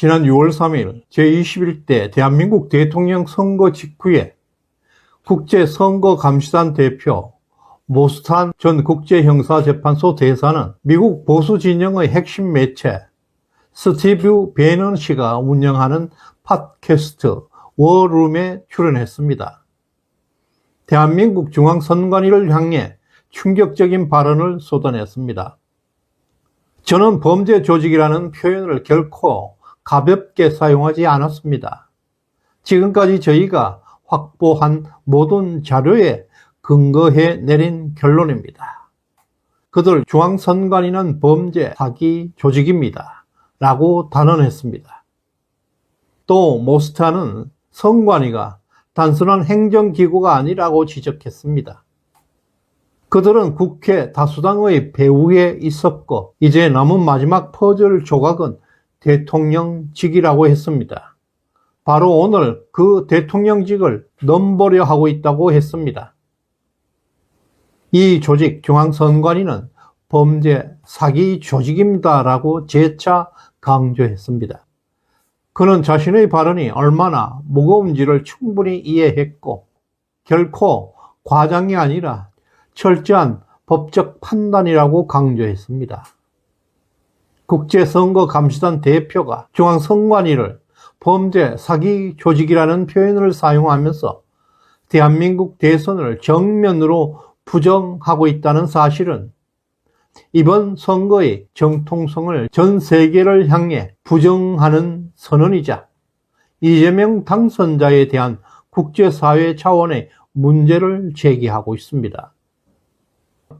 지난 6월 3일 제21대 대한민국 대통령 선거 직후에 국제선거감시단 대표 모스탄 전 국제형사재판소 대사는 미국 보수 진영의 핵심 매체 스티브 베넌 씨가 운영하는 팟캐스트 워룸에 출연했습니다. 대한민국 중앙선관위를 향해 충격적인 발언을 쏟아냈습니다. 저는 범죄 조직이라는 표현을 결코 가볍게 사용하지 않았습니다. 지금까지 저희가 확보한 모든 자료에 근거해 내린 결론입니다. 그들 중앙선관위는 범죄 사기 조직입니다. 라고 단언했습니다. 또 모스타는 선관위가 단순한 행정기구가 아니라고 지적했습니다. 그들은 국회 다수당의 배후에 있었고 이제 남은 마지막 퍼즐 조각은 대통령직이라고 했습니다. 바로 오늘 그 대통령직을 넘보려 하고 있다고 했습니다. 이 조직 중앙선관위는 범죄 사기 조직입니다라고 재차 강조했습니다. 그는 자신의 발언이 얼마나 무거운지를 충분히 이해했고 결코 과장이 아니라 철저한 법적 판단이라고 강조했습니다. 국제선거감시단 대표가 중앙선관위를 범죄 사기 조직이라는 표현을 사용하면서 대한민국 대선을 정면으로 부정하고 있다는 사실은 이번 선거의 정통성을 전 세계를 향해 부정하는 선언이자 이재명 당선자에 대한 국제사회 차원의 문제를 제기하고 있습니다.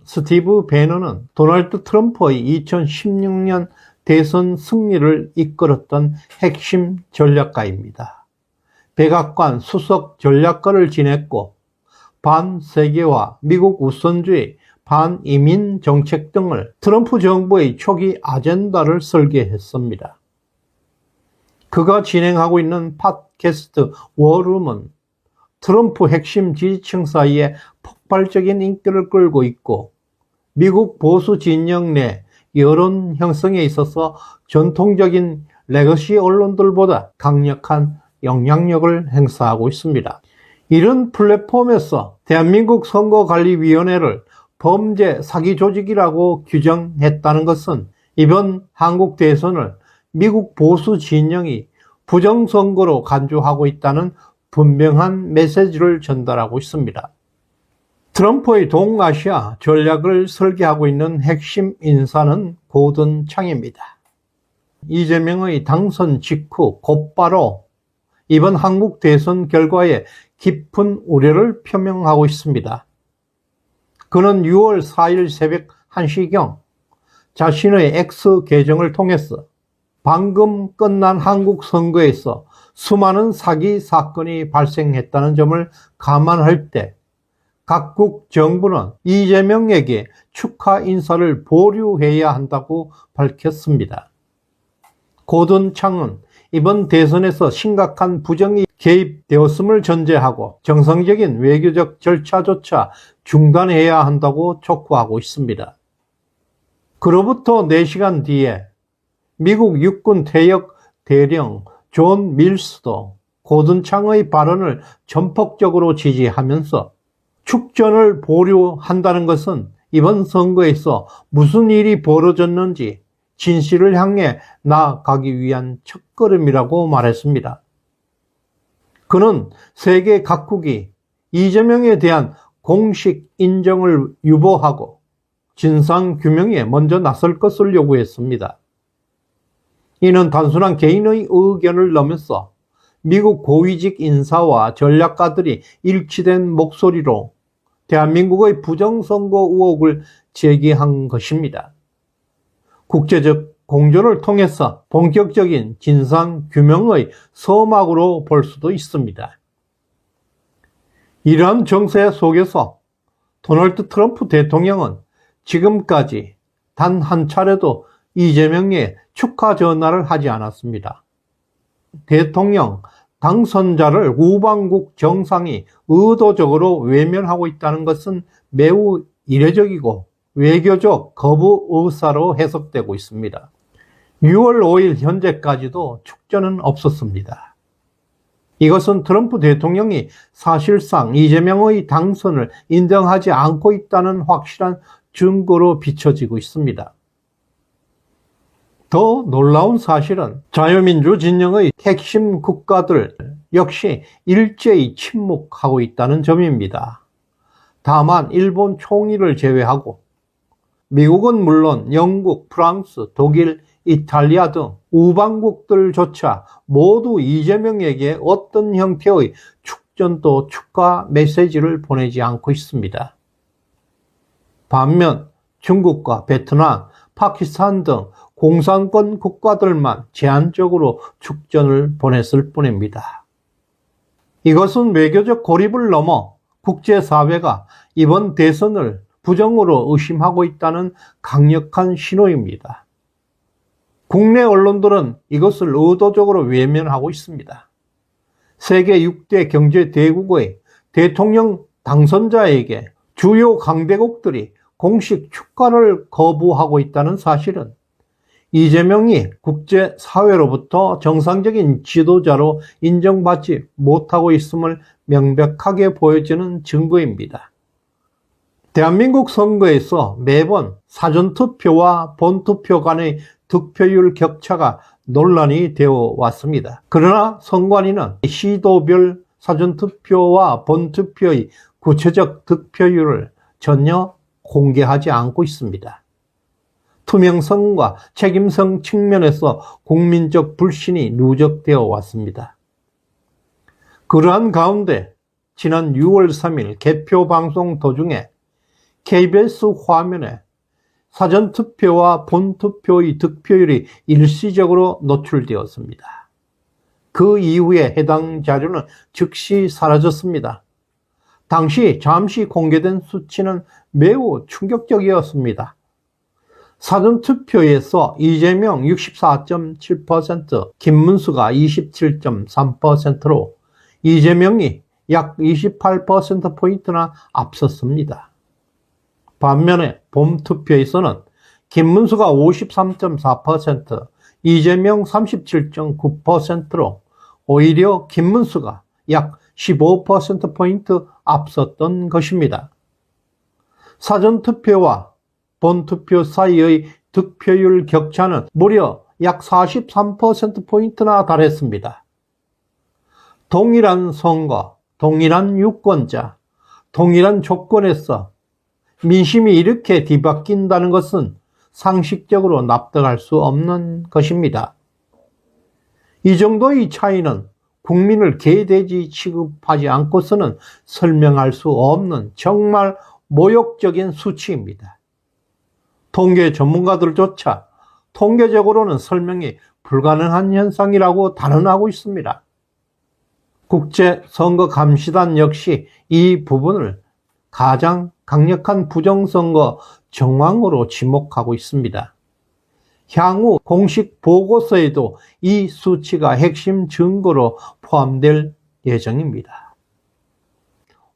스티브 배너는 도널드 트럼프의 2016년 대선 승리를 이끌었던 핵심 전략가입니다. 백악관 수석 전략가를 지냈고 반세계화, 미국 우선주의, 반이민 정책 등을 트럼프 정부의 초기 아젠다를 설계했습니다. 그가 진행하고 있는 팟캐스트 워룸은 트럼프 핵심 지지층 사이에 폭발적인 인기를 끌고 있고 미국 보수 진영 내 여론 형성에 있어서 전통적인 레거시 언론들보다 강력한 영향력을 행사하고 있습니다. 이런 플랫폼에서 대한민국 선거관리위원회를 범죄 사기 조직이라고 규정했다는 것은 이번 한국 대선을 미국 보수 진영이 부정선거로 간주하고 있다는 분명한 메시지를 전달하고 있습니다. 트럼프의 동아시아 전략을 설계하고 있는 핵심 인사는 고든 창입니다. 이재명의 당선 직후 곧바로 이번 한국 대선 결과에 깊은 우려를 표명하고 있습니다. 그는 6월 4일 새벽 1시경 자신의 X 계정을 통해서 방금 끝난 한국 선거에서 수많은 사기 사건이 발생했다는 점을 감안할 때 각국 정부는 이재명에게 축하 인사를 보류해야 한다고 밝혔습니다. 고든 창은 이번 대선에서 심각한 부정이 개입되었음을 전제하고 정상적인 외교적 절차조차 중단해야 한다고 촉구하고 있습니다. 그로부터 4시간 뒤에 미국 육군 퇴역 대령 존 밀스도 고든창의 발언을 전폭적으로 지지하면서 축전을 보류한다는 것은 이번 선거에서 무슨 일이 벌어졌는지 진실을 향해 나아가기 위한 첫걸음이라고 말했습니다. 그는 세계 각국이 이재명에 대한 공식 인정을 유보하고 진상 규명에 먼저 나설 것을 요구했습니다. 이는 단순한 개인의 의견을 넘어서 미국 고위직 인사와 전략가들이 일치된 목소리로 대한민국의 부정선거 의혹을 제기한 것입니다. 국제적 공조를 통해서 본격적인 진상 규명의 서막으로 볼 수도 있습니다. 이러한 정세 속에서 도널드 트럼프 대통령은 지금까지 단 한 차례도 이재명의 축하 전화를 하지 않았습니다. 대통령 당선자를 우방국 정상이 의도적으로 외면하고 있다는 것은 매우 이례적이고 외교적 거부 의사로 해석되고 있습니다. 6월 5일 현재까지도 축전은 없었습니다. 이것은 트럼프 대통령이 사실상 이재명의 당선을 인정하지 않고 있다는 확실한 증거로 비춰지고 있습니다. 더 놀라운 사실은 자유민주 진영의 핵심 국가들 역시 일제히 침묵하고 있다는 점입니다. 다만 일본 총리를 제외하고 미국은 물론 영국, 프랑스, 독일, 이탈리아 등 우방국들조차 모두 이재명에게 어떤 형태의 축전도 축하 메시지를 보내지 않고 있습니다. 반면 중국과 베트남, 파키스탄 등 공산권 국가들만 제한적으로 축전을 보냈을 뿐입니다. 이것은 외교적 고립을 넘어 국제사회가 이번 대선을 부정으로 의심하고 있다는 강력한 신호입니다. 국내 언론들은 이것을 의도적으로 외면하고 있습니다. 세계 6대 경제 대국의 대통령 당선자에게 주요 강대국들이 공식 축가를 거부하고 있다는 사실은 이재명이 국제사회로부터 정상적인 지도자로 인정받지 못하고 있음을 명백하게 보여주는 증거입니다. 대한민국 선거에서 매번 사전투표와 본투표 간의 득표율 격차가 논란이 되어 왔습니다. 그러나 선관위는 시도별 사전투표와 본투표의 구체적 득표율을 전혀 공개하지 않고 있습니다. 투명성과 책임성 측면에서 국민적 불신이 누적되어 왔습니다. 그러한 가운데 지난 6월 3일 개표 방송 도중에 KBS 화면에 사전투표와 본투표의 득표율이 일시적으로 노출되었습니다. 그 이후에 해당 자료는 즉시 사라졌습니다. 당시 잠시 공개된 수치는 매우 충격적이었습니다. 사전투표에서 이재명 64.7%, 김문수가 27.3%로 이재명이 약 28%포인트나 앞섰습니다. 반면에 봄투표에서는 김문수가 53.4%, 이재명 37.9%로 오히려 김문수가 약 15%포인트 앞섰던 것입니다. 사전투표와 본투표 사이의 득표율 격차는 무려 약 43%포인트나 달했습니다. 동일한 선거, 동일한 유권자, 동일한 조건에서 민심이 이렇게 뒤바뀐다는 것은 상식적으로 납득할 수 없는 것입니다. 이 정도의 차이는 국민을 개돼지 취급하지 않고서는 설명할 수 없는 정말 모욕적인 수치입니다. 통계 전문가들조차 통계적으로는 설명이 불가능한 현상이라고 단언하고 있습니다. 국제 선거 감시단 역시 이 부분을 가장 강력한 부정선거 정황으로 지목하고 있습니다. 향후 공식 보고서에도 이 수치가 핵심 증거로 포함될 예정입니다.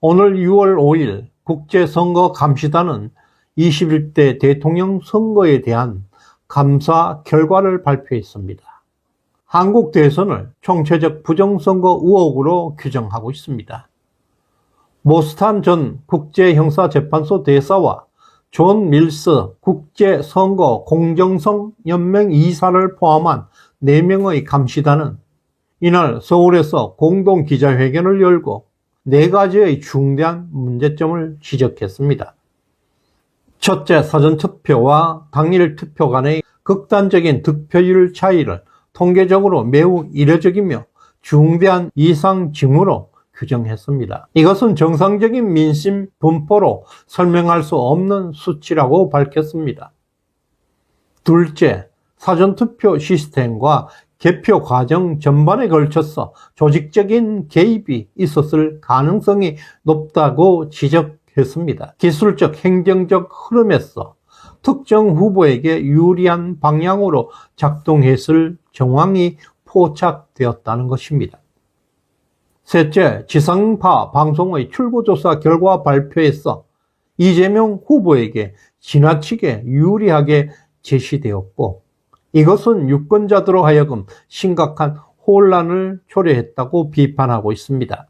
오늘 6월 5일 국제선거감시단은 21대 대통령 선거에 대한 감사 결과를 발표했습니다. 한국 대선을 총체적 부정선거 의혹으로 규정하고 있습니다. 모스탄 전 국제형사재판소 대사와 존 밀스 국제선거 공정성 연맹 이사를 포함한 4명의 감시단은 이날 서울에서 공동 기자회견을 열고 네 가지의 중대한 문제점을 지적했습니다. 첫째, 사전투표와 당일 투표 간의 극단적인 득표율 차이를 통계적으로 매우 이례적이며 중대한 이상 징후로 규정했습니다. 이것은 정상적인 민심 분포로 설명할 수 없는 수치라고 밝혔습니다. 둘째, 사전투표 시스템과 개표 과정 전반에 걸쳐서 조직적인 개입이 있었을 가능성이 높다고 지적 했습니다. 기술적 행정적 흐름에서 특정 후보에게 유리한 방향으로 작동했을 정황이 포착되었다는 것입니다. 셋째, 지상파 방송의 출구조사 결과 발표에서 이재명 후보에게 지나치게 유리하게 제시되었고, 이것은 유권자들로 하여금 심각한 혼란을 초래했다고 비판하고 있습니다.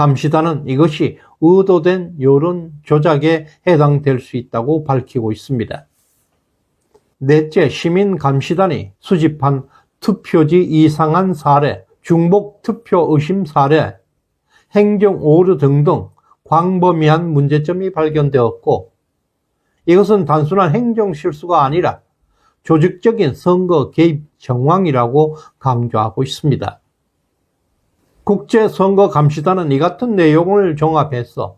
감시단은 이것이 의도된 여론 조작에 해당될 수 있다고 밝히고 있습니다. 넷째, 시민 감시단이 수집한 투표지 이상한 사례, 중복 투표 의심 사례, 행정 오류 등등 광범위한 문제점이 발견되었고, 이것은 단순한 행정 실수가 아니라 조직적인 선거 개입 정황이라고 강조하고 있습니다. 국제선거감시단은 이 같은 내용을 종합해서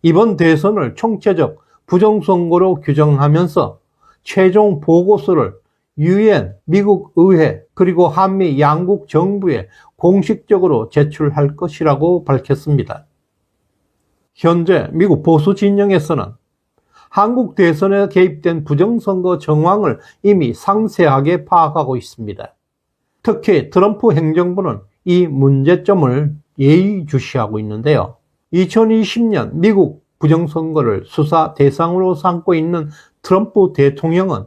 이번 대선을 총체적 부정선거로 규정하면서 최종 보고서를 유엔, 미국 의회, 그리고 한미 양국 정부에 공식적으로 제출할 것이라고 밝혔습니다. 현재 미국 보수 진영에서는 한국 대선에 개입된 부정선거 정황을 이미 상세하게 파악하고 있습니다. 특히 트럼프 행정부는 이 문제점을 예의주시하고 있는데요. 2020년 미국 부정선거를 수사 대상으로 삼고 있는 트럼프 대통령은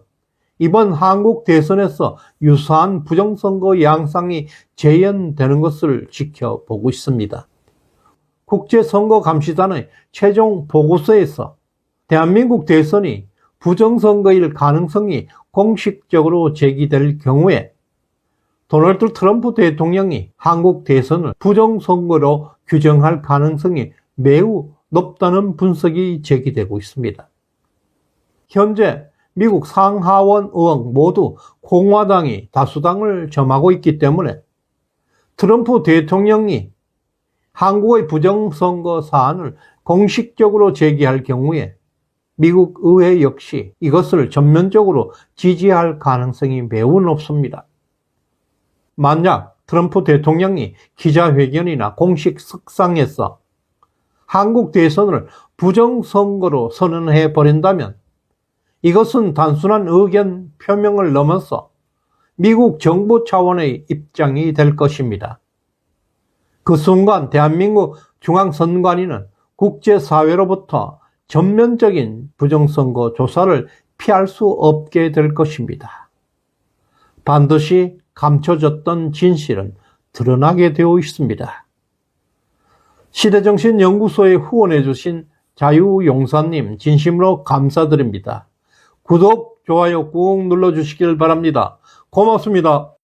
이번 한국 대선에서 유사한 부정선거 양상이 재현되는 것을 지켜보고 있습니다. 국제선거감시단의 최종 보고서에서 대한민국 대선이 부정선거일 가능성이 공식적으로 제기될 경우에 도널드 트럼프 대통령이 한국 대선을 부정선거로 규정할 가능성이 매우 높다는 분석이 제기되고 있습니다. 현재 미국 상하원 의원 모두 공화당이 다수당을 점하고 있기 때문에 트럼프 대통령이 한국의 부정선거 사안을 공식적으로 제기할 경우에 미국 의회 역시 이것을 전면적으로 지지할 가능성이 매우 높습니다. 만약 트럼프 대통령이 기자회견이나 공식 석상에서 한국 대선을 부정선거로 선언해 버린다면 이것은 단순한 의견 표명을 넘어서 미국 정부 차원의 입장이 될 것입니다. 그 순간 대한민국 중앙선관위는 국제사회로부터 전면적인 부정선거 조사를 피할 수 없게 될 것입니다. 반드시 감춰졌던 진실은 드러나게 되어 있습니다. 시대정신연구소에 후원해 주신 자유용사님 진심으로 감사드립니다. 구독, 좋아요 꾹 눌러주시길 바랍니다. 고맙습니다.